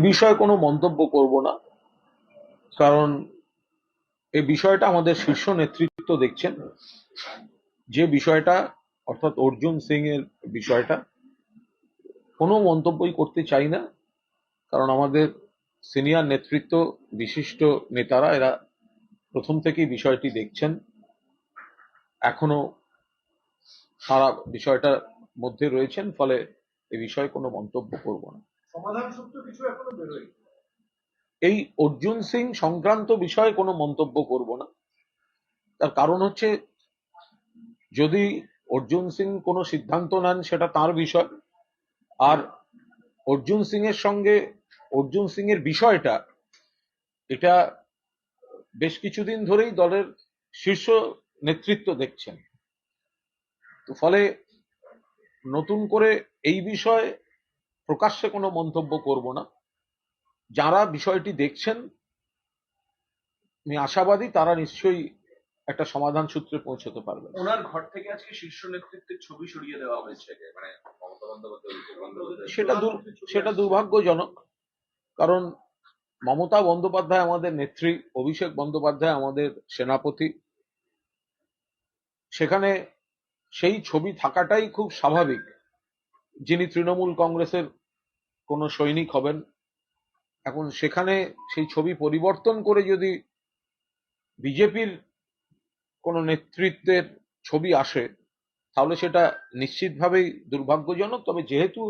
বিষয়ে কোনো মন্তব্য করব না। কারণ এই বিষয়টা আমাদের শীর্ষ নেতৃত্ব দেখছেন। যে বিষয়টা, অর্থাৎ অর্জুন সিং এর বিষয়টা, কোনো মন্তব্যই করতে চাই না। কারণ আমাদের সিনিয়র নেতৃত্ব, বিশিষ্ট নেতারা, এরা প্রথম থেকেই বিষয়টি দেখছেন। এখনও তারা বিষয়টার মধ্যে রয়েছেন, ফলে এ বিষয়ে কোনো মন্তব্য করব না। এই অর্জুন সিং সংক্রান্ত বিষয়ে কোনো মন্তব্য করব না। তার কারণ হচ্ছে, যদি অর্জুন সিং কোনো সিদ্ধান্ত নেন, সেটা তার বিষয়। আর অর্জুন সিং এর সঙ্গে, অর্জুন সিং এর বিষয়টা, এটা বেশ কিছুদিন ধরেই দলের শীর্ষ নেতৃত্ব দেখছেন। তো ফলে নতুন করে এই বিষয়ে প্রকাশ্যে কোনো মন্তব্য করব না। যারা বিষয়টি দেখছেন আমি আশাবাদী তারা নিশ্চয়ই একটা সমাধান সূত্রে পৌঁছতে পারবেন। ওনার ঘর থেকে আজকে শীর্ষ নেতৃত্বের ছবি সরিয়ে দেওয়া হয়েছে মানে সেটা সেটা দুর্ভাগ্যজনক কারণ মমতা বন্দ্যোপাধ্যায় আমাদের নেত্রী অভিষেক বন্দ্যোপাধ্যায় আমাদের সেনাপতি। সেখানে সেই ছবি থাকাটাই খুব স্বাভাবিক। যিনি তৃণমূল কংগ্রেসের কোনো সৈনিক হবেন, এখন সেখানে সেই ছবি পরিবর্তন করে যদি বিজেপির কোনো নেতৃত্বের ছবি আসে, তাহলে সেটা নিশ্চিতভাবেই দুর্ভাগ্যজনক। তবে যেহেতু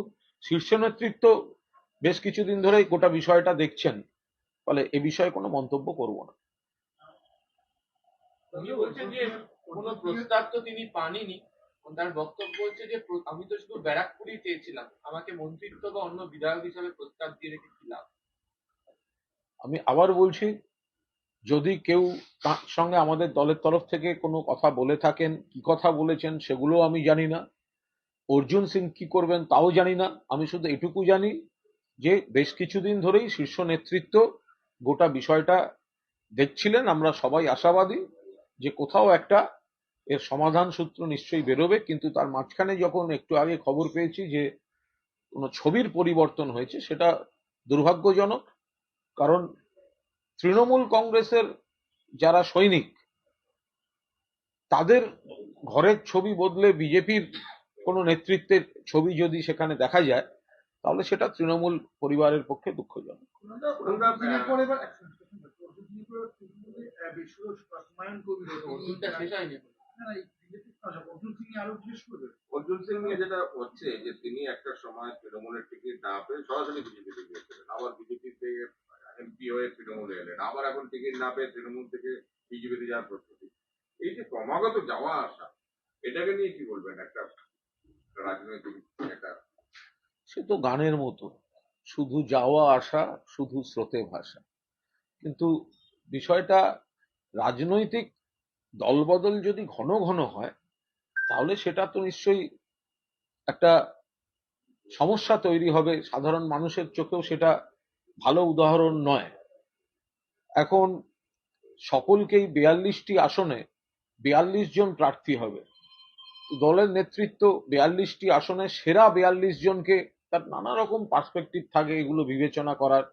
শীর্ষ নেতৃত্ব বেশ কিছুদিন ধরেই গোটা বিষয়টা দেখছেন, ফলে এ বিষয়ে কোনো মন্তব্য করব না। তো তিনি পাননি। তার বক্তব্য হচ্ছে যে আমি তো শুধু ব্যারাকপুরই চেয়েছিলাম। আমাকে মন্ত্রিত্ব বা অন্য বিধায়ক হিসাবে প্রস্তাব দিয়ে রেখে লাভ? আমি আবার বলছি, যদি কেউ তার সঙ্গে আমাদের দলের তরফ থেকে কোনো কথা বলে থাকেন, কি কথা বলেছেন সেগুলো আমি জানি না। অর্জুন সিং কি করবেন তাও জানি না। আমি শুধু এটুকু জানি যে, বেশ কিছুদিন ধরেই শীর্ষ নেতৃত্ব গোটা বিষয়টা দেখছিলেন। আমরা সবাই আশাবাদী যে কোথাও একটা এর সমাধান সূত্র নিশ্চয়ই বেরোবে কিন্তু তার মাঝখানে যখন একটু আগে খবর পেয়েছি যে কোনো ছবির পরিবর্তন হয়েছে সেটা দুর্ভাগ্যজনক। কারণ তৃণমূল কংগ্রেসের যারা সৈনিক তাদের ঘরের ছবি বদলে বিজেপির কোনো নেতৃত্বের ছবি যদি সেখানে দেখা যায় তাহলে সেটা তৃণমূল পরিবারের পক্ষে দুঃখজনক। দিনের অর্জুন সিং নিয়ে যেটা হচ্ছে যে তিনি একটা সময় তৃণমূলের টিকিট না পেয়ে সরাসরি বিজেপিতে গিয়েছিলেন। আবার বিজেপি থেকে এমপি হয়ে তৃণমূলে এলেন। আবার এখন টিকিট না পেয়ে তৃণমূল থেকে বিজেপিতে যাওয়ার প্রস্তুতি। এই যে ক্রমাগত যাওয়া আসা এটাকে নিয়ে কি বলবেন? একটা রাজনৈতিক একটা সে তো গানের মতো। শুধু যাওয়া আসা শুধু স্রোতে ভাষা কিন্তু বিষয়টা রাজনৈতিক দলবদল যদি ঘন ঘন হয়, তাহলে সেটা তো নিশ্চয়ই একটা সমস্যা তৈরি হবে। সাধারণ মানুষের চোখেও সেটা ভালো উদাহরণ নয়। এখন সকলকেই বিয়াল্লিশটি আসনে বিয়াল্লিশ জন প্রার্থী হবে। দলের নেতৃত্ব বিয়াল্লিশটি আসনে সেরা বিয়াল্লিশ জনকে তার নানা রকম পার্সপেক্টিভ থাকে এগুলো বিবেচনা করার।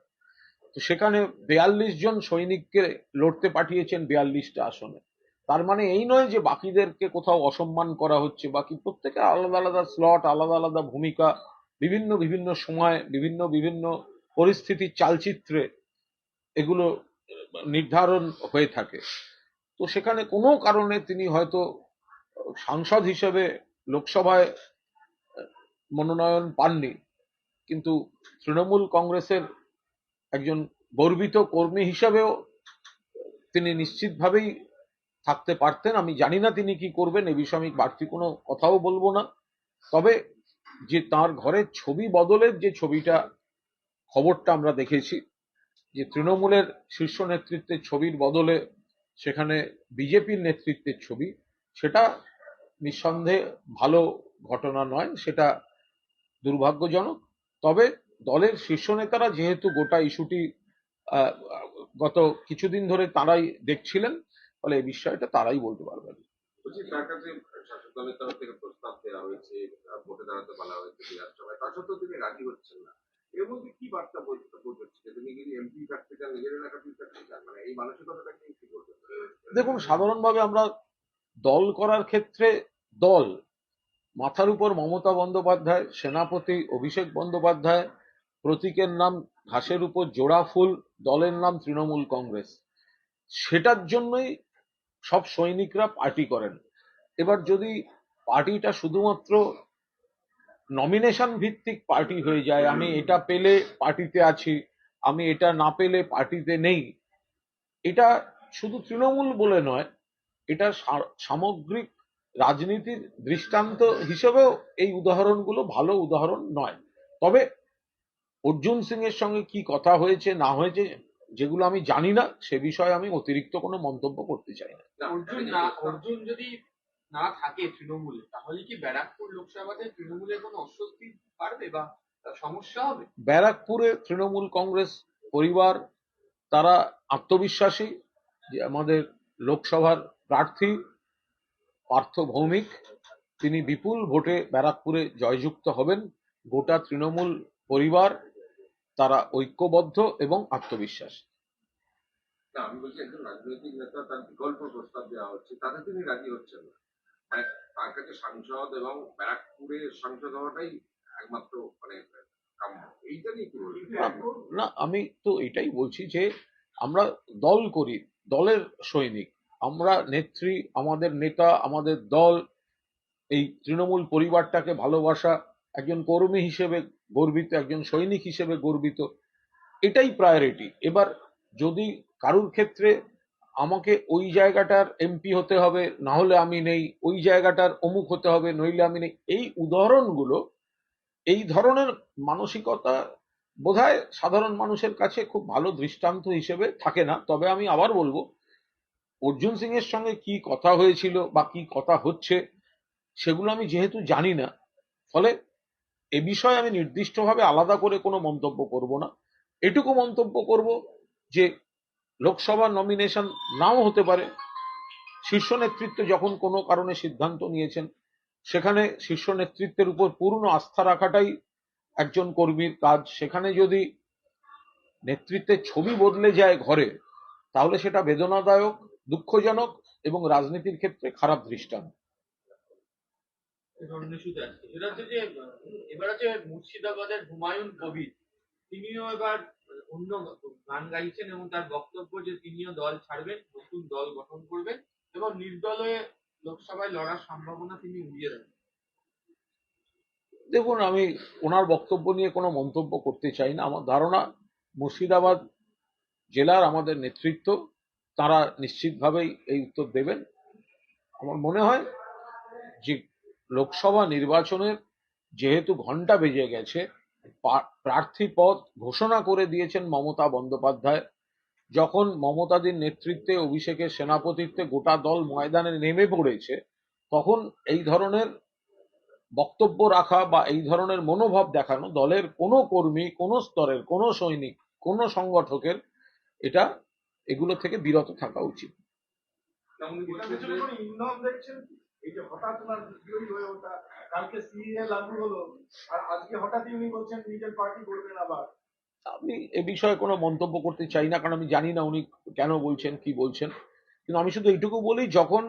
তো সেখানে বিয়াল্লিশ জন সৈনিককে লড়তে পাঠিয়েছেন বিয়াল্লিশটা আসনে। তার মানে এই নয় যে বাকিদেরকে কোথাও অসম্মান করা হচ্ছে, বাকি প্রত্যেকের আলাদা আলাদা স্লট আলাদা আলাদা ভূমিকা, বিভিন্ন বিভিন্ন সময়, বিভিন্ন বিভিন্ন পরিস্থিতির চালচিত্রে এগুলো নির্ধারণ হয়ে থাকে। তো সেখানে কোনো কারণে তিনি হয়তো সাংসদ হিসেবে লোকসভায় মনোনয়ন পাননি, কিন্তু তৃণমূল কংগ্রেসের একজন গর্বিত কর্মী হিসাবেও তিনি নিশ্চিতভাবেই থাকতে পারতেন, আমি জানি না তিনি কি করবেন, এ বিষয়ে আমি বাড়তি কোনো কথাও বলব না। তবে যে তার ঘরের ছবি বদলের যে ছবিটা, খবরটা আমরা দেখেছি, যে তৃণমূলের শীর্ষ নেতৃত্বের ছবির বদলে সেখানে বিজেপির নেতৃত্বের ছবি, সেটা নিঃসন্দেহে ভালো ঘটনা নয়, সেটা দুর্ভাগ্যজনক। তবে দলের শীর্ষ নেতারা যেহেতু গোটা ইস্যুটি গত কিছুদিন ধরে তারাই দেখছিলেন ফলে এই বিষয়টা তারাই বলতে পারবেন বলছি তার কাছে শাসক দলের তরফ থেকে প্রস্তাব দেওয়া হয়েছে ভোটে দাঁড়াতে বলা হয়েছে বিধানসভায়। তা সত্ত্বেও তিনি রাজি হচ্ছেন না। এর মধ্যে কি বার্তা তিনি কি এমপি থাকতে চান নিজের থাকতে চান মানে এই মানসিকতাটা কি কি করতে দেখুন সাধারণভাবে আমরা দল করার ক্ষেত্রে দল মাথার উপর মমতা বন্দ্যোপাধ্যায় সেনাপতি অভিষেক বন্দ্যোপাধ্যায় প্রতীকের নাম ঘাসের উপর জোড়া ফুল দলের নাম তৃণমূল কংগ্রেস। সেটার জন্যই সব সৈনিকরা পার্টি করেন। এবার যদি পার্টিটা শুধুমাত্র নমিনেশন ভিত্তিক পার্টি হয়ে যায়, আমি এটা পেলে পার্টিতে আছি, আমি এটা না পেলে পার্টিতে নেই, এটা শুধু তৃণমূল বলে নয়, এটা সামগ্রিক রাজনীতির দৃষ্টান্ত হিসেবেও এই উদাহরণগুলো ভালো উদাহরণ নয়। তবে অর্জুন সিং এর সঙ্গে কি কথা হয়েছে, না হয়েছে যেগুলো আমি জানি না সে বিষয়ে আমি অতিরিক্ত কোনো মন্তব্য করতে চাই না। অর্জুন না অর্জুন যদি না থাকে তৃণমূলে তাহলে কি ব্যারাকপুর লোকসভাতে তৃণমূলের কোনো অস্বস্তি বাড়বে বা সমস্যা হবে? ব্যারাকপুরে তৃণমূল কংগ্রেস পরিবার তারা আত্মবিশ্বাসী যে আমাদের লোকসভার প্রার্থী পার্থ ভৌমিক তিনি বিপুল ভোটে ব্যারাকপুরে জয়যুক্ত হবেন। গোটা তৃণমূল পরিবার তারা ঐক্যবদ্ধ এবং আত্মবিশ্বাসী। না আমি বলছি একজন রাজনৈতিক নেতা তার বিকল্প প্রস্তাব দেওয়া হচ্ছে তাতে তিনি রাজি হচ্ছেন না। মানে তার কাছে সাংসদ এবং ব্যারাকপুরের সাংসদ হওয়াটাই একমাত্র মানে এইটা নিয়ে কি বলবেন? না আমি তো এটাই বলছি যে আমরা দল করি দলের সৈনিক। আমরা নেত্রী আমাদের নেতা আমাদের দল এই তৃণমূল পরিবারটাকে ভালোবাসা একজন কর্মী হিসেবে গর্বিত, একজন সৈনিক হিসেবে গর্বিত, এটাই প্রায়োরিটি এবার যদি কারুর ক্ষেত্রে আমাকে ওই জায়গাটার এমপি হতে হবে না হলে আমি নেই, ওই জায়গাটার অমুক হতে হবে, নইলে আমি নেই, এই উদাহরণগুলো, এই ধরনের মানসিকতা বোধহয় সাধারণ মানুষের কাছে খুব ভালো দৃষ্টান্ত হিসেবে থাকে না। তবে আমি আবার বলব, অর্জুন সিং এর সঙ্গে কি কথা হয়েছিল বা কি কথা হচ্ছে, সেগুলো আমি যেহেতু জানি না, ফলে এ বিষয়ে আমি নির্দিষ্টভাবে আলাদা করে কোনো মন্তব্য করব না। এটুকু মন্তব্য করব যে, লোকসভা নমিনেশন নাও হতে পারে। শীর্ষ নেতৃত্ব যখন কোনো কারণে সিদ্ধান্ত নিয়েছেন, সেখানে শীর্ষ নেতৃত্বের উপর পূর্ণ আস্থা রাখাটাই একজন কর্মীর কাজ। সেখানে যদি নেতৃত্বের ছবি বদলে যায় ঘরে, তাহলে সেটা বেদনাদায়ক, দুঃখজনক এবং রাজনীতির ক্ষেত্রে খারাপ দৃষ্টান্ত। মুর্শিদাবাদের হুমায়ুন কবির, তিনিও এবার অন্য গান গাইছেন এবং তার বক্তব্য যে তিনিও দল ছাড়বেন, নতুন দল গঠন করবেন এবং নির্দলে লোকসভায় লড়ার সম্ভাবনা তিনি উড়িয়ে দেন। দেখুন, আমি ওনার বক্তব্য নিয়ে কোনো মন্তব্য করতে চাই না। আমার ধারণা, মুর্শিদাবাদ জেলার আমাদের নেতৃত্ব, তারা নিশ্চিতভাবেই এই উত্তর দেবেন। আমার মনে হয় যে লোকসভা নির্বাচনের যেহেতু ঘণ্টা বেজে গেছে প্রার্থী পদ ঘোষণা করে দিয়েছেন মমতা বন্দ্যোপাধ্যায়। যখন মমতাদির নেতৃত্বে অভিষেকের সেনাপতিত্বে গোটা দল ময়দানে নেমে পড়েছে, তখন এই ধরনের বক্তব্য রাখা বা এই ধরনের মনোভাব দেখানো দলের কোনো কর্মী, কোনো স্তরের, কোনো সৈনিক, কোনো সংগঠকের এটা এগুলো থেকে বিরত থাকা উচিত। আমি এ বিষয়ে কোনো মন্তব্য করতে চাই না, কারণ আমি জানি না উনি কেন বলছেন, কি বলছেন। কিন্তু আমি শুধু এইটুকু বলি, যখন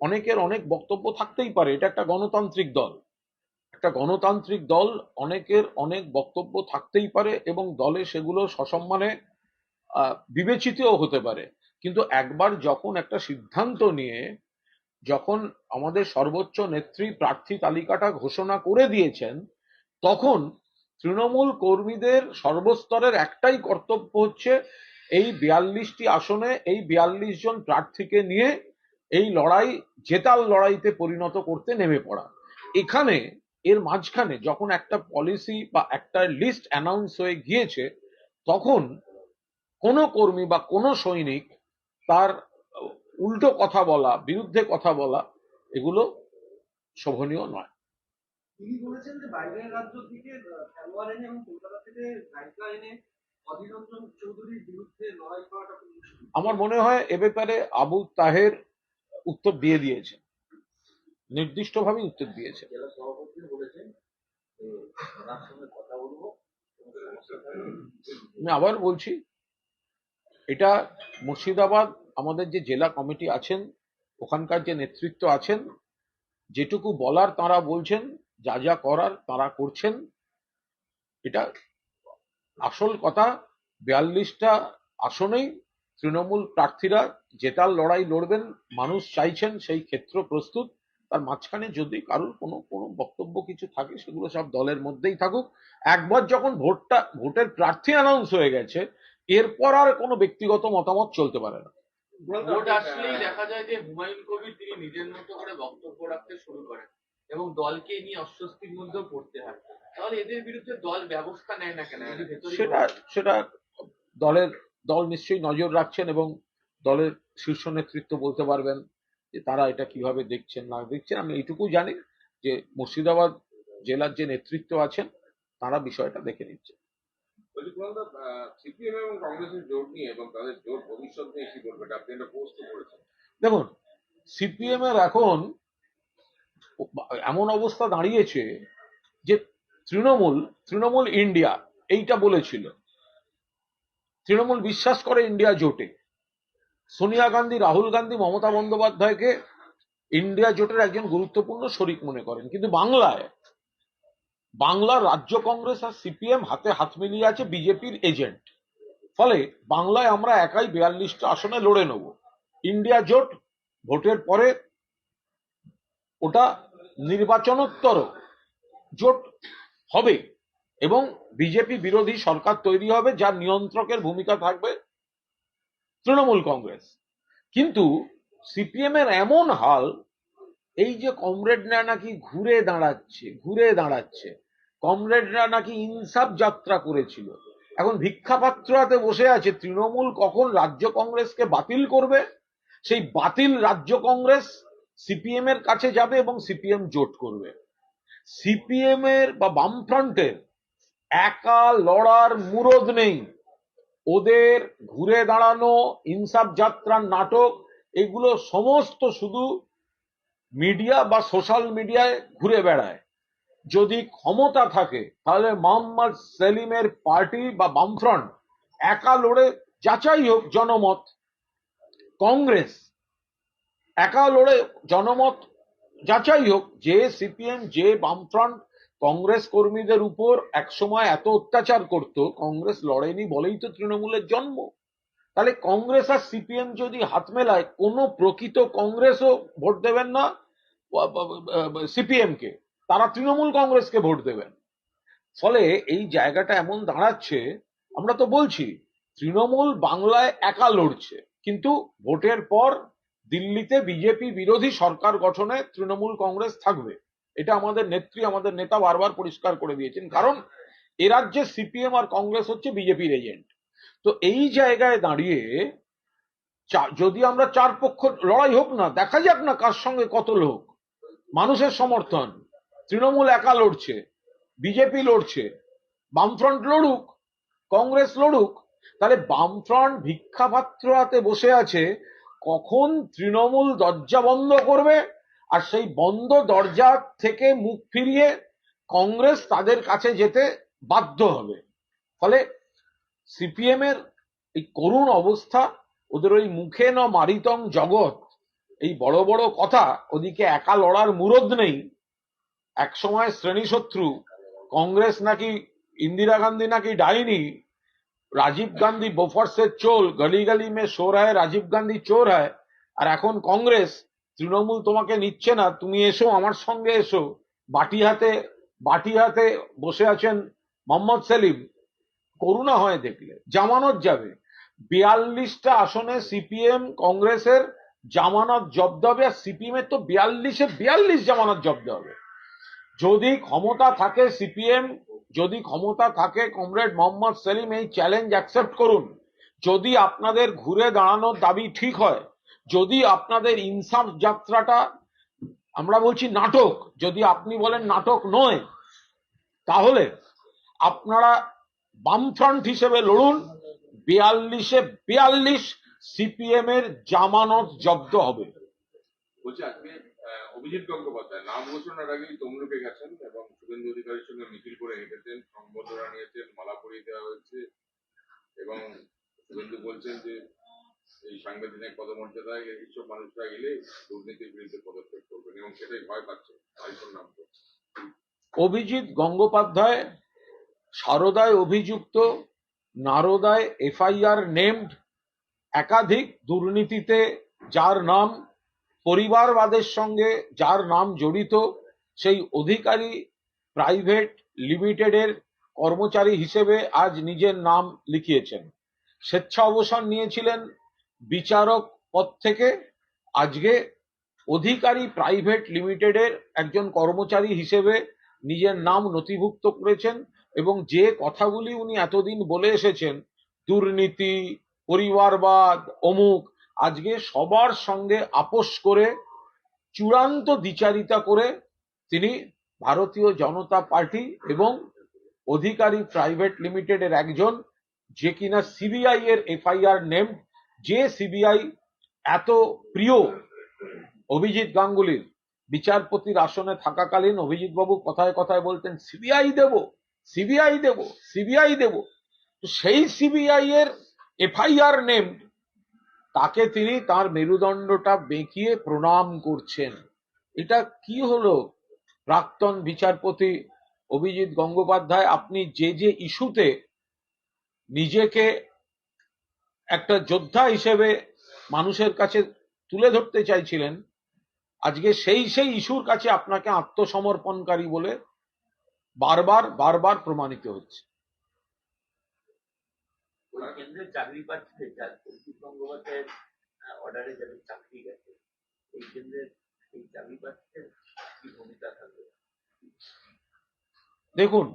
অনেকের অনেক বক্তব্য থাকতেই পারে, এটা একটা গণতান্ত্রিক দল। একটা গণতান্ত্রিক দল অনেকের অনেক বক্তব্য থাকতেই পারে এবং দলে সেগুলো সসম্মানে বিবেচিতও হতে পারে। কিন্তু একবার যখন একটা সিদ্ধান্ত নিয়ে যখন আমাদের সর্বোচ্চ নেত্রী প্রার্থী তালিকাটা ঘোষণা করে দিয়েছেন, তখন তৃণমূল কর্মীদের সর্বস্তরের একটাই কর্তব্য হচ্ছে এই বিয়াল্লিশটি আসনে এই বিয়াল্লিশ জন প্রার্থীকে নিয়ে এই লড়াই, জেতাল লড়াইতে পরিণত করতে নেমে পড়া। এখানে, এর মাঝখানে যখন একটা পলিসি বা একটা লিস্ট অ্যানাউন্স হয়ে গিয়েছে, তখন কোনো কর্মী বা কোনো সৈনিক তার উল্টো কথা বলা বিরুদ্ধে কথা বলা এগুলো শোভনীয় নয়। তিনি বলেছেন যে বাইরের রাজ্য থেকে খেলোয়াড় এনে এবং কলকাতা থেকে এনে চৌধুরীর বিরুদ্ধে লড়াই করাটা খুব মুশকিল। আমার মনে হয় এ ব্যাপারে আবু তাহের উত্তর দিয়ে দিয়েছে নির্দিষ্টভাবে উত্তর দিয়েছে জেলা সভাপতি বলেছেন ওনার সঙ্গে কথা বলব আমি আবার বলছি এটা মুর্শিদাবাদ আমাদের যে জেলা কমিটি আছেন, ওখানকার যে নেতৃত্ব আছেন, যেটুকু বলার তারা বলছেন, যা যা করার তারা করছেন, এটা আসল কথা। বিয়াল্লিশটা আসনেই তৃণমূল প্রার্থীরা জেতার লড়াই লড়বেন, মানুষ চাইছেন সেই ক্ষেত্র প্রস্তুত। তার মাঝখানে যদি কারোর কোনো কোনো বক্তব্য কিছু থাকে, সেগুলো সব দলের মধ্যেই থাকুক। একবার যখন ভোটটা, ভোটের প্রার্থী অ্যানাউন্স হয়ে গেছে, এরপর আর কোনো ব্যক্তিগত মতামত চলতে পারে না। ভোট আসলেই দেখা যায় যে হুমায়ুন কবির তিনি নিজের মতো করে বক্তব্য রাখতে শুরু করেন এবং দলকে নিয়ে অস্বস্তির মধ্যেও পড়তে হয়। তাহলে এদের বিরুদ্ধে দল ব্যবস্থা নেয় না কেন? সেটা সেটা দলের দল নিশ্চয়ই নজর রাখছেন এবং দলের শীর্ষ নেতৃত্ব বলতে পারবেন যে তারা এটা কীভাবে দেখছেন না দেখছেন। আমি এইটুকু জানি যে মুর্শিদাবাদ জেলার যে নেতৃত্ব আছেন তারা বিষয়টা দেখে নিচ্ছে সিপিএম দেখুন, সিপিএম এর এখন এমন অবস্থা দাঁড়িয়েছে যে তৃণমূল তৃণমূল ইন্ডিয়া এইটা বলেছিল। তৃণমূল বিশ্বাস করে ইন্ডিয়া জোটে। সোনিয়া গান্ধী, রাহুল গান্ধী, মমতা বন্দ্যোপাধ্যায়কে ইন্ডিয়া জোটের একজন গুরুত্বপূর্ণ শরিক মনে করেন। কিন্তু বাংলায় বাংলার রাজ্য কংগ্রেস আর সিপিএম হাতে হাত মিলিয়ে আছে বিজেপির এজেন্ট। ফলে বাংলায় আমরা একাই বিয়াল্লিশটা আসনে লড়ে নেব। ইন্ডিয়া জোট, ভোটের পরে ওটা নির্বাচনোত্তর জোট হবে এবং বিজেপি বিরোধী সরকার তৈরি হবে যার নিয়ন্ত্রকের ভূমিকা থাকবে তৃণমূল কংগ্রেস। কিন্তু সিপিএম এর এমন হাল, এই যে কমরেডরা নাকি ঘুরে দাঁড়াচ্ছে ঘুরে দাঁড়াচ্ছে কমরেডরা নাকি ইনসাফ যাত্রা করেছিল। এখন ভিক্ষাপাত্র হাতে বসে আছে, তৃণমূল কখন রাজ্য কংগ্রেসকে বাতিল করবে? সেই বাতিল রাজ্য কংগ্রেস সিপিএম এর কাছে যাবে এবং সিপিএম জোট করবে। সিপিএম এর বা বামফ্রন্টের একা লড়ার মুরদ নেই। ওদের ঘুরে দাঁড়ানো, ইনসাফ যাত্রার নাটক, এগুলো সমস্ত শুধু মিডিয়া বা সোশ্যাল মিডিয়ায় ঘুরে বেড়ায়। যদি ক্ষমতা থাকে, তাহলে মোহাম্মদ সেলিমের পার্টি বা বামফ্রন্ট একা লড়ে যাচাই হোক জনমত। কংগ্রেস একা লড়ে জনমত যাচাই হোক, যে সিপিএম, যে বামফ্রন্ট কংগ্রেস কর্মীদের উপর একসময় এত অত্যাচার করত, কংগ্রেস লড়েনি বলেই তো তৃণমূলের জন্ম। তাহলে কংগ্রেস আর সিপিএম যদি হাত মেলায়, কোনো প্রকৃত কংগ্রেসও ভোট দেবেন না সিপিএম কে তারা তৃণমূল কংগ্রেসকে ভোট দেবেন। ফলে এই জায়গাটা এমন দাঁড়াচ্ছে, আমরা তো বলছি, তৃণমূল বাংলায় একা লড়ছে। কিন্তু ভোটের পর দিল্লিতে বিজেপি বিরোধী সরকার গঠনে তৃণমূল কংগ্রেস থাকবে। এটা আমাদের নেত্রী, আমাদের নেতা বারবার পরিষ্কার করে দিয়েছেন। কারণ এ রাজ্যে সিপিএম আর কংগ্রেস হচ্ছে বিজেপির এজেন্ট। তো এই জায়গায় দাঁড়িয়ে যদি আমরা চার পক্ষ লড়াই হোক না, দেখা যাক না কার সঙ্গে কত লোক। মানুষের সমর্থন। তৃণমূল একা লড়ছে বিজেপি লড়ছে, বামফ্রন্ট লড়ুক, কংগ্রেস লড়ুক, তাহলে বামফ্রন্ট ভিক্ষাপাত্র হাতে বসে আছে, কখন তৃণমূল দরজা বন্ধ করবে? আর সেই বন্ধ দরজা থেকে মুখ ফিরিয়ে কংগ্রেস তাদের কাছে যেতে বাধ্য হবে। ফলে সিপিএম এর এই করুণ অবস্থা, ওদের ওই মুখে ন মারিতং জগৎ, এই বড় বড় কথা, ওদিকে একা লড়ার মুরদ নেই। একসময় শ্রেণীশত্রু, কংগ্রেস নাকি ইন্দিরা গান্ধী নাকি ডাইনি, রাজীব গান্ধী বোফর্সের চোল গলি গলি মে শোর হয় রাজীব গান্ধী চোর হয় আর এখন কংগ্রেস, তৃণমূল তোমাকে নিচ্ছে না, তুমি এসো, আমার সঙ্গে এসো। বাটি হাতে বাটি হাতে বসে আছেন মোহাম্মদ সেলিম। করুণা হয় দেখলে, জামানত যাবে। বিয়াল্লিশটা আসনে সিপিএম কংগ্রেসের জামানত জব্দ হবে, আর সিপিএম এর তো বিয়াল্লিশে বিয়াল্লিশ জামানত জব্দ হবে। যদি ক্ষমতা থাকে সিপিএম, যদি ক্ষমতা থাকে কমরেড মোহাম্মদ সেলিম, এই চ্যালেঞ্জ অ্যাকসেপ্ট করুন। যদি আপনাদের ঘুরে দাঁড়ানোর দাবি ঠিক হয়, যদি আপনাদের ইনসাফ যাত্রাটা, আমরা বলছি নাটক, যদি আপনি বলেন নাটক নয়, তাহলে আপনারা বামফ্রন্ট হিসেবে লড়ুন। বিয়াল্লিশে বিয়াল্লিশ সিপিএম এর জামানত জব্দ হবে। অভিজিৎ গঙ্গোপাধ্যায়, নাম ঘোষণার আগেই তমলুকে গেছেন এবং শুভেন্দু অধিকারীর সঙ্গে মিছিল করে হেঁটেছেন সংবর্ধনা নিয়েছেন, মালা পরিয়ে দেওয়া হয়েছে এবং শুভেন্দু বলছেন যে এই সাংবিধানিক পদমর্যাদায় এইসব মানুষরা এলে দুর্নীতির বিরুদ্ধে পদক্ষেপ করবেন এবং সেটাই ভয় পাচ্ছে আইফোন নাম অভিজিৎ গঙ্গোপাধ্যায় সারদায় অভিযুক্ত, নারদায় এফআইআর নেমড, একাধিক দুর্নীতিতে যার নাম পরিবারবাদের সঙ্গে যার নাম জড়িত, সেই অধিকারী প্রাইভেট লিমিটেডের কর্মচারী হিসেবে আজ নিজের নাম লিখিয়েছেন। স্বেচ্ছা অবসর নিয়েছিলেন বিচারক পদ থেকে। আজকে অধিকারী প্রাইভেট লিমিটেডের একজন কর্মচারী হিসেবে নিজের নাম নথিভুক্ত করেছেন এবং যে কথাগুলি উনি এতদিন বলে এসেছেন, দুর্নীতি, পরিবারবাদ, অমুক আজকে সবার সঙ্গে আপোষ করে, চূড়ান্ত দ্বিচারিতা করে তিনি ভারতীয় জনতা পার্টি এবং অধিকারী প্রাইভেট লিমিটেডের একজন, যে কিনা সিবিআই এর এফআইআর নেম, যে সিবিআই এত প্রিয় অভিজিৎ গাঙ্গুলির। বিচারপতির আসনে থাকাকালীন অভিজিৎ বাবু কথায় কথায় বলতেন, সিবিআই দেব সিবিআই দেব সিবিআই দেব। তো সেই সিবিআই এর এফআইআর নেম তাকে তিনি তার মেরুদণ্ডটা বেঁকিয়ে প্রণাম করছেন। এটা কি হলো? প্রাক্তন বিচারপতি অভিজিৎ গঙ্গোপাধ্যায়, আপনি যে যে ইস্যুতে নিজেকে একটা যোদ্ধা হিসেবে মানুষের কাছে তুলে ধরতে চাইছিলেন, আজকে সেই সেই ইস্যুর কাছে আপনাকে আত্মসমর্পণকারী বলে বারবার বারবার প্রমাণিত হচ্ছে। কেন্দ্রের চাকরি পাচ্ছে, যার অভিজিৎ গঙ্গোপাধ্যায়ের অর্ডারে যাদের চাকরি গেছে, এই কেন্দ্রের এই চাকরি পাচ্ছে কি ভূমিকা থাকবে? দেখুন,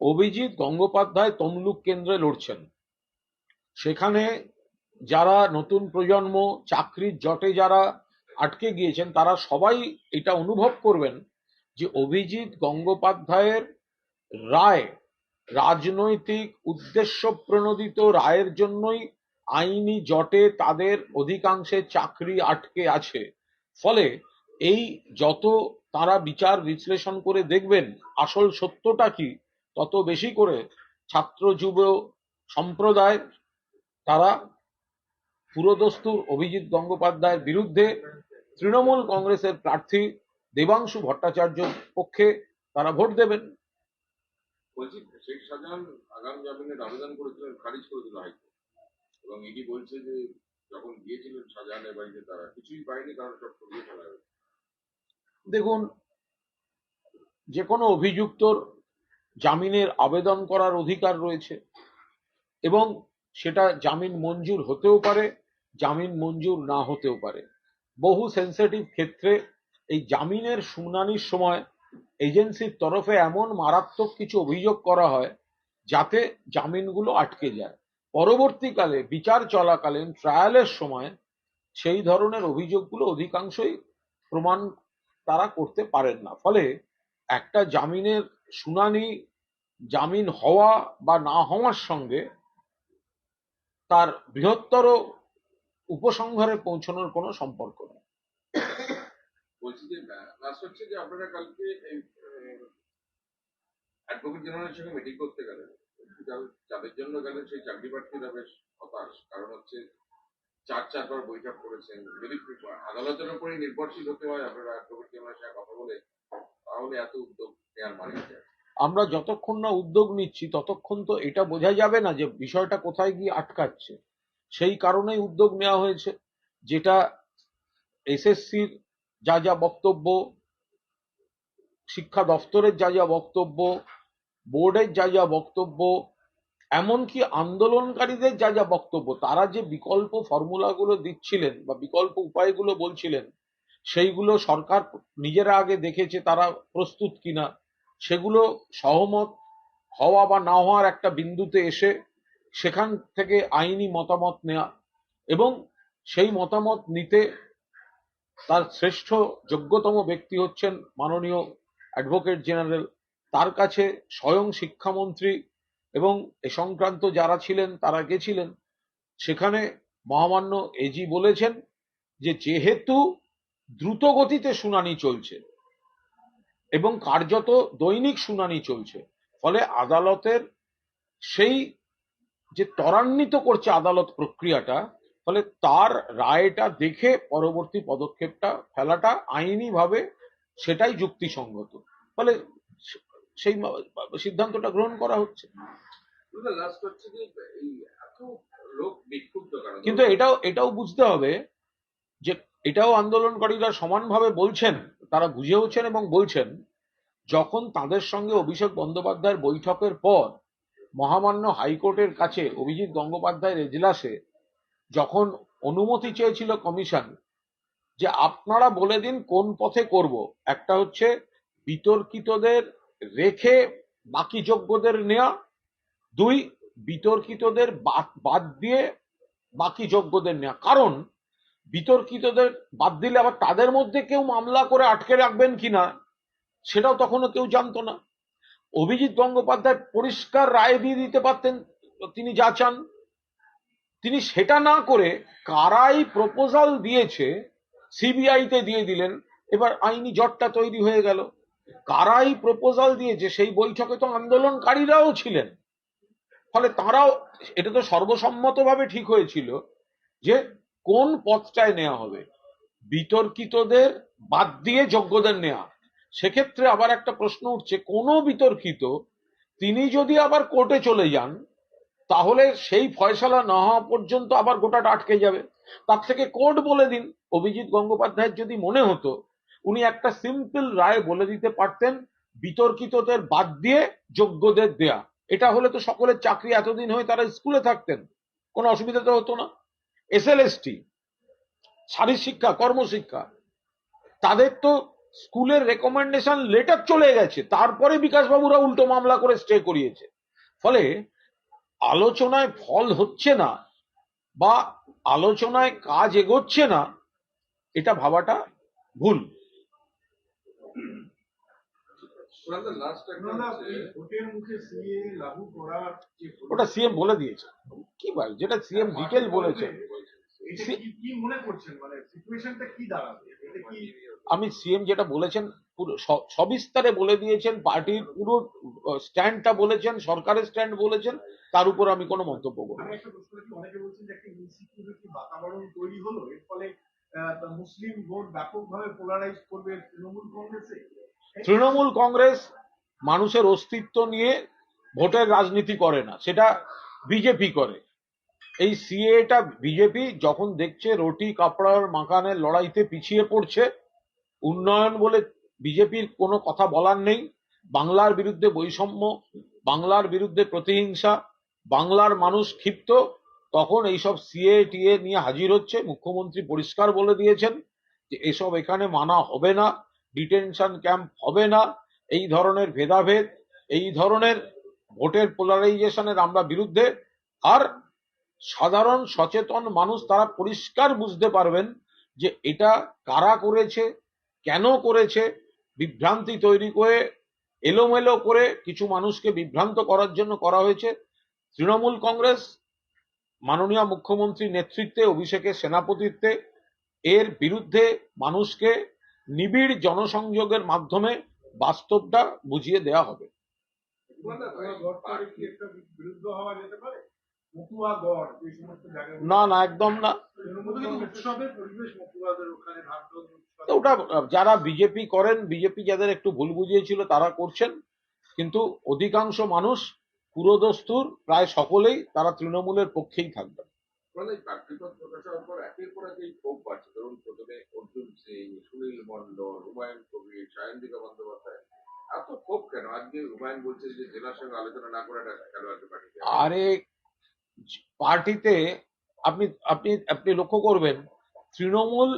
অভিজিৎ গঙ্গোপাধ্যায় তমলুক কেন্দ্রে লড়ছেন। সেখানে যারা নতুন প্রজন্ম, চাকরির জটে যারা আটকে গিয়েছেন, তারা সবাই এটা অনুভব করবেন যে অভিজিৎ গঙ্গোপাধ্যায়ের রায় রাজনৈতিক উদ্দেশ্য প্রণোদিত রায়ের জন্যই আইনি জটে তাদের অধিকাংশের চাকরি আটকে আছে। ফলে এই যত তারা বিচার বিশ্লেষণ করে দেখবেন, আসল সত্যটা কি, তত বেশি করে ছাত্র যুব সম্প্রদায় তারা পুরোদস্তুর অভিজিৎ গঙ্গোপাধ্যায়ের বিরুদ্ধে তৃণমূল কংগ্রেসের প্রার্থী দেবাংশু ভট্টাচার্যর পক্ষে তারা ভোট দেবেন। বলছি, শেখ শাহজাহান আগাম জামিনের আবেদন করেছিলেন খারিজ করে দিল হাইকোর্ট। এবং ইডি বলছে যে, যখন গিয়েছিলেন শাহজাহানের বাড়িতে, তারা কিছুই পায়নি, কারণ সব সরিয়ে ফেলা হয়েছে। দেখুন, যে কোনো অভিযুক্তর জামিনের আবেদন করার অধিকার রয়েছে, এবং সেটা জামিন মঞ্জুর হতেও পারে, জামিন মঞ্জুর না হতেও পারে। বহু সেন্সিটিভ ক্ষেত্রে এই জামিনের শুনানির সময় এজেন্সির তরফে এমন মারাত্মক কিছু অভিযোগ করা হয় যাতে জামিনগুলো আটকে যায়। পরবর্তীকালে বিচার চলাকালীন ট্রায়ালের সময় সেই ধরনের অভিযোগগুলো অধিকাংশই প্রমাণ তারা করতে পারেন না। ফলে একটা জামিনের শুনানি, জামিন হওয়া বা না হওয়ার সঙ্গে তার বৃহত্তর উপসংহারে পৌঁছানোর কোনো সম্পর্ক নেই। বলছি যে লাস্ট হচ্ছে যে আপনারা কালকে এই অ্যাডভোকেট জেনারেলের সঙ্গে মিটিং করতে গেলেন। যাদের- জন্য গেলেন সেই চাকরি প্রার্থীরা বেশ হতাশ। কারণ হচ্ছে চার চারবার বৈঠক করেছেন। যদি আদালতের উপরই নির্ভরশীল হতে হয়, আপনারা অ্যাডভোকেট জেনারেলের সঙ্গে কথা বলে তাহলে এত উদ্যোগ নেওয়ার মানে আমরা যতক্ষণ না উদ্যোগ নিচ্ছি, ততক্ষণ তো এটা বোঝা যাবে না যে বিষয়টা কোথায় গিয়ে আটকাচ্ছে। সেই কারণেই উদ্যোগ নেওয়া হয়েছে। যেটা এসএসসির যা যা বক্তব্য, শিক্ষা দফতরের যা যা বক্তব্য, বোর্ডের যা যা বক্তব্য, এমনকি আন্দোলনকারীদের যা যা বক্তব্য, তারা যে বিকল্প ফর্মুলাগুলো দিচ্ছিলেন বা বিকল্প উপায়গুলো বলছিলেন, সেইগুলো সরকার নিজেরা আগে দেখেছে তারা প্রস্তুত কিনা, সেগুলো সহমত হওয়া বা না হওয়ার একটা বিন্দুতে এসে সেখান থেকে আইনি মতামত নেওয়া এবং সেই মতামত নিতে তার শ্রেষ্ঠ যোগ্যতম ব্যক্তি হচ্ছেন মাননীয় অ্যাডভোকেট জেনারেল তার কাছে স্বয়ং শিক্ষামন্ত্রী এবং এ সংক্রান্ত যারা ছিলেন, তারা গেছিলেন সেখানে মহামান্য এজি বলেছেন যে যেহেতু দ্রুত গতিতে শুনানি চলছে এবং কার্যত দৈনিক শুনানি চলছে, ফলে আদালতের সেই যে ত্বরান্বিত করছে আদালত প্রক্রিয়াটা ফলে তার রায়টা দেখে পরবর্তী পদক্ষেপটা ফেলাটা আইনিভাবে সেটাই যুক্তিসঙ্গত। ফলে সেই সিদ্ধান্তটা গ্রহণ করা হচ্ছে। কিন্তু এটাও এটাও বুঝতে হবে যে এটাও আন্দোলনকারীরা সমানভাবে বলছেন তারা বুঝেওছেন এবং বলছেন যখন তাদের সঙ্গে অভিষেক বন্দ্যোপাধ্যায়ের বৈঠকের পর মহামান্য হাইকোর্টের কাছে অভিজিৎ গঙ্গোপাধ্যায়ের এজলাসে যখন অনুমতি চেয়েছিল কমিশন যে আপনারা বলে দিন কোন পথে করব, একটা হচ্ছে বিতর্কিতদের রেখে বাকি যোগ্যদের নেওয়া, দুই বিতর্কিতদের বাদ দিয়ে বাকি যোগ্যদের নেওয়া। কারণ বিতর্কিতদের বাদ দিলে আবার তাদের মধ্যে কেউ মামলা করে আটকে রাখবেন কিনা, সেটাও তখনও কেউ জানতো না। অভিজিৎ গঙ্গোপাধ্যায় পরিষ্কার রায় দিয়ে দিতে পারতেন, তিনি যা চান। তিনি সেটা না করে কারাই প্রপোজাল দিয়েছে সিবিআইতে দিয়ে দিলেন, এবার আইনি জটটা তৈরি হয়ে গেল। কারাই প্রপোজাল দিয়েছে, সেই বৈঠকে তো আন্দোলনকারীরাও ছিলেন। ফলে তারাও, এটা তো সর্বসম্মতভাবে ঠিক হয়েছিল যে কোন পথটায় নেওয়া হবে। বিতর্কিতদের বাদ দিয়ে যোগ্যদের নেওয়া সেক্ষেত্রে আবার একটা প্রশ্ন উঠছে, কোনো বিতর্কিত, তিনি যদি আবার কোর্টে চলে যান তাহলে সেই ফয়সালা না হওয়া পর্যন্ত আবার গোটাটা আটকে যাবে। তার থেকে কোর্ট বলে দিন। অভিজিৎ গঙ্গোপাধ্যায়ের যদি মনে হতো, উনি একটা সিম্পল রায় বলে দিতে পারতেন, বিতর্কিতদের বাদ দিয়ে যোগ্যদের দেয়া। এটা হলে তো সকলের চাকরি এতদিন হয়ে তারা স্কুলে থাকতেন। কোনো অসুবিধা তো হতো না। এসএলএসটি শারীর শিক্ষা, কর্মশিক্ষা, তাদের তো স্কুলের রেকমেন্ডেশন লেটার চলে গেছে। তারপরে বিকাশবাবুরা উল্টো মামলা করে স্টে করিয়েছে। ফলে আলোচনায় ফল হচ্ছে না বা আলোচনায় কাজ এগোচ্ছে না এটা ভাবাটা ভুল। ওটা সিএম বলে দিয়েছে। কি ভাই যেটা সিএম ডিটেল বলেছেন এটা কি কি মনে করছেন? মানে সিচুয়েশনটা কি দাঁড়াবে? এটা কি আমি সিএম যেটা বলেছেন পুরো সবিস্তারে বলে দিয়েছেন পার্টির পুরো স্ট্যান্ডটা বলেছেন সরকারের স্ট্যান্ড বলেছেন তার উপর আমি কোনো মন্তব্য করব আহ, মুসলিম ভোট ব্যাপকভাবে পোলারাইজ করবে তৃণমূল কংগ্রেসে? তৃণমূল কংগ্রেস মানুষের অস্তিত্ব নিয়ে ভোটের রাজনীতি করে না সেটা বিজেপি করে। এই সিএটা বিজেপি যখন দেখছে রুটি কাপড়ার মাকানের লড়াইতে পিছিয়ে পড়ছে উন্নয়ন বলে বিজেপির কোনো কথা বলার নেই। বাংলার বিরুদ্ধে বৈষম্য, বাংলার বিরুদ্ধে প্রতিহিংসা, বাংলার মানুষ ক্ষিপ্ত, তখন এইসব সিএ, টিএ নিয়ে হাজির হচ্ছে। মুখ্যমন্ত্রী পরিষ্কার বলে দিয়েছেন যে এসব এখানে মানা হবে না, ডিটেনশন ক্যাম্প হবে না, এই ধরনের ভেদাভেদ, এই ধরনের ভোটের পোলারাইজেশনের আমরা বিরুদ্ধে। আর সাধারণ সচেতন মানুষ তারা পরিষ্কার বুঝতে পারবেন যে এটা কারা করেছে, কেন করেছে বিভ্রান্তি তৈরি করে, এলোমেলো করে কিছু মানুষকে বিভ্রান্ত করার জন্য করা হয়েছে। তৃণমূল কংগ্রেস, মাননীয় মুখ্যমন্ত্রীর নেতৃত্বে, অভিষেকের সেনাপতিত্বে, এর বিরুদ্ধে মানুষকে নিবিড় জনসংযোগের মাধ্যমে বাস্তবটা বুঝিয়ে দেওয়া হবে। না না একদম না। ওটা যারা বিজেপি করেন বিজেপি যাদের একটু ভুল বুঝিয়েছিল তারা করছেন। কিন্তু অধিকাংশ মানুষ পুরোদস্তুর প্রায় সকলেই তারা তৃণমূলের পক্ষেই থাকবে প্রার্থীপদ প্রকাশ হওয়ার পর একের পর এক এই ক্ষোভ বাড়ছে। ধরুন প্রথমে অর্জুন সিং সুনীল মন্ডল হুমায়ুন কবির সায়ন্তিকা বন্দ্যোপাধ্যায়। এত ক্ষোভ কেন? আজকে হুমায়ুন বলছে যে জেলার সঙ্গে আলোচনা না করে একটা খেলোয়াড়কে আরে পার্টিতে আপনি আপনি আপনি লক্ষ্য করবেন, তৃণমূল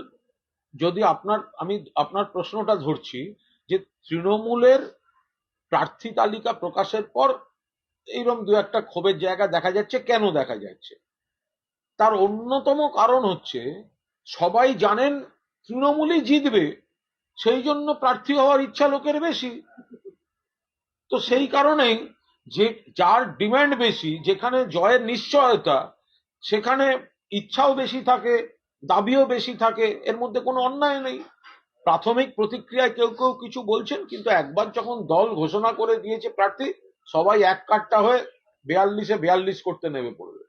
যদি আপনার, আমি আপনার প্রশ্নটা ধরছি যে তৃণমূলের প্রার্থী তালিকা প্রকাশের পর এইরকম দু একটা ক্ষোভের জায়গা দেখা যাচ্ছে, কেন দেখা যাচ্ছে? তার অন্যতম কারণ হচ্ছে সবাই জানেন তৃণমূলই জিতবে, সেই জন্য প্রার্থী হওয়ার ইচ্ছা লোকের বেশি। তো সেই কারণেই যে যার ডিমান্ড বেশি, যেখানে জয়ের নিশ্চয়তা, সেখানে ইচ্ছাও বেশি থাকে, দাবিও বেশি থাকে, এর মধ্যে কোনো অন্যায় নেই। প্রাথমিক প্রতিক্রিয়ায় কেউ কেউ কিছু বলছেন, কিন্তু একবার যখন দল ঘোষণা করে দিয়েছে প্রার্থী, সবাই এক কাট্টা হয়ে বেয়াল্লিশে বেয়াল্লিশ করতে নেমে পড়বে।